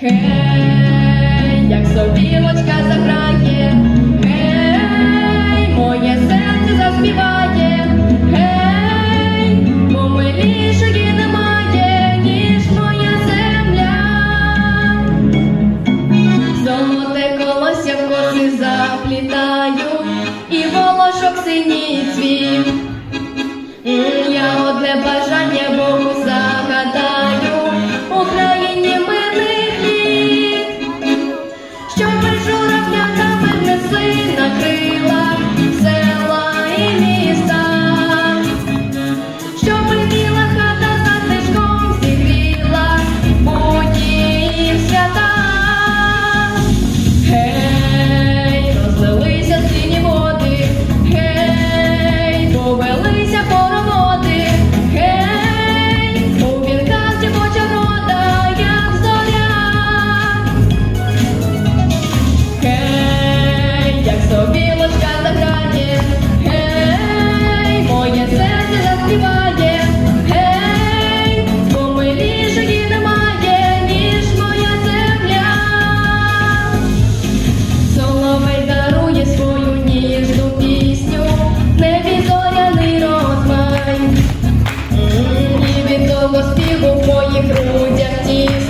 гей, як сопілочка заграє, гей, моє серце заспіває, гей, бо милішої немає, ніж моя земля. Золоте колося в коси заплітаю, і волошок синій цвіт you.